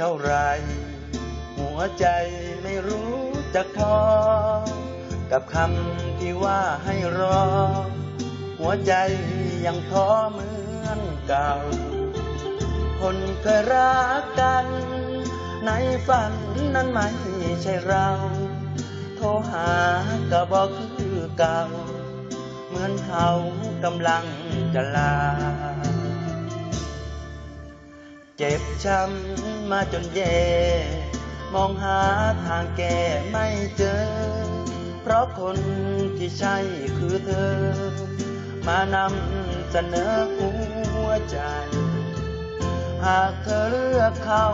เท่าไร หัวใจไม่รู้จักทอ กับคำที่ว่าให้รอ หัวใจยังท้อเหมือนเก่า คนเคยรักกัน ในฝันนั้นไม่ใช่เรา โทรหาก็บอกคือเก่า เหมือนเขากำลังจะลา เจ็บช้ำมาจนแย่ มองหาทางแก้ไม่เจอ เพราะคนที่ใช่คือเธอ มานำเสนอหัวใจ หากเธอเลือกเขา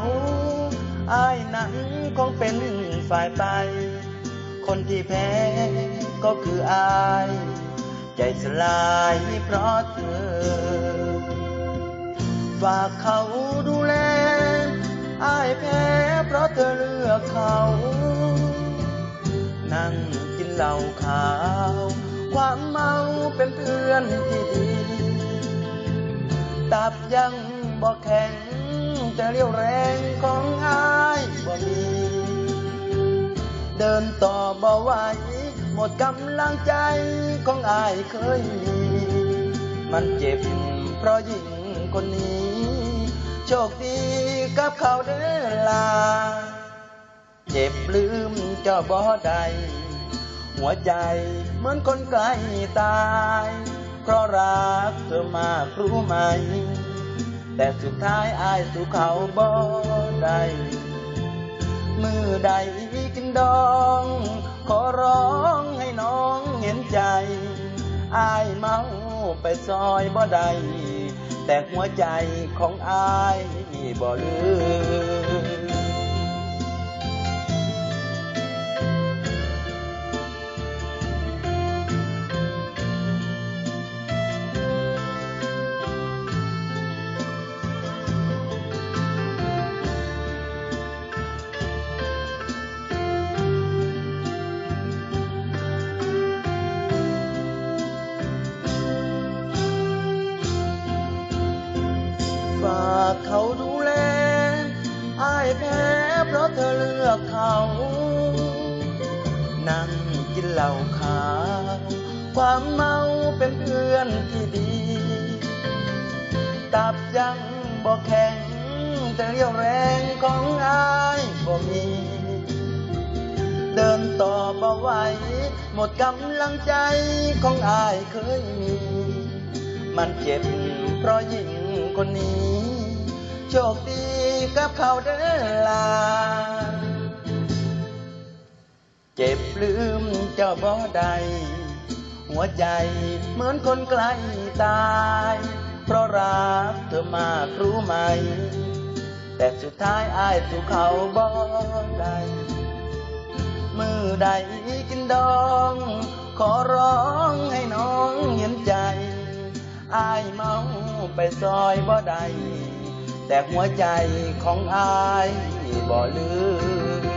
อายนั้นคงเป็นฝ่ายไป คนที่แพ้ก็คืออาย ใจสลายเพราะเธอ ฝากเขาดูแลอายแพ้เพราะเธอเลือกเขา นั่งกินเหล้าขาว ความเมาเป็นเพื่อนที่ดี ตับยังบ่แข็งจะเรียวแรงของอายบ่มี เดินต่อบ่ไหวหมดกำลังใจของอายเคยมี มันเจ็บเพราะหญิง คนนี้ โชคดีกับเขาเด้อลา เจ็บลืมเจ้าบ่ได้หัวใจเหมือนคนใกล้ตาย เพราะรักเธอมากรู้ไหม แต่สุดท้ายอายสู่เขาบ่ได้มือใดกินดอง ขอร้องให้น้องเห็นใจ อายเมาไปซอยบ่ได้ แต่หัวใจของอายบ่ลืม ฝากเขาดูแลอายแพ้เพราะเธอเลือกเขา นั่งกินเหล้าขาว ความเมาเป็นเพื่อนที่ดี ตับยังบ่แข็งแต่เรี่ยวแรงของอายบ่มี เดินต่อบ่ไหวหมดกำลังใจของอายเคยมี มันเจ็บเพราะหญิง คนนี้ โชคดีกับเขาเด้อลา เจ็บลืมเจ้าบ่ได้หัวใจเหมือนคนใกล้ตาย เพราะรักเธอมากรู้ไหม แต่สุดท้ายอายสู่เขาบ่ได้มือใดกินดอง ขอร้อง ไปซอยบ่ได้แต่หัวใจของอายบ่ลืม